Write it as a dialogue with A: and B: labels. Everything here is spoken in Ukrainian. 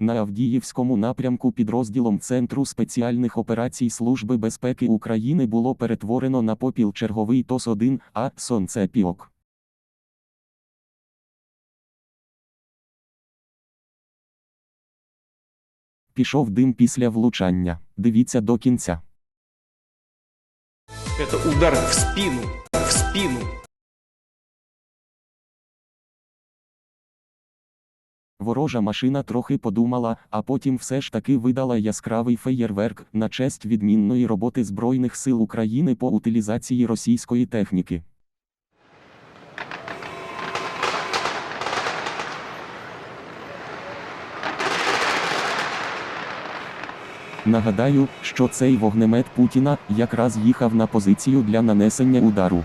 A: На Авдіївському напрямку підрозділом Центру спеціальних операцій Служби безпеки України було перетворено на попіл черговий ТОС-1, а «Сонцепіок». Пішов дим після влучання. Дивіться до кінця.
B: Это удар в спину, в спину.
A: Ворожа машина трохи подумала, а потім все ж таки видала яскравий феєрверк на честь відмінної роботи Збройних сил України по утилізації російської техніки. Нагадаю, що цей вогнемет Путіна якраз їхав на позицію для нанесення удару.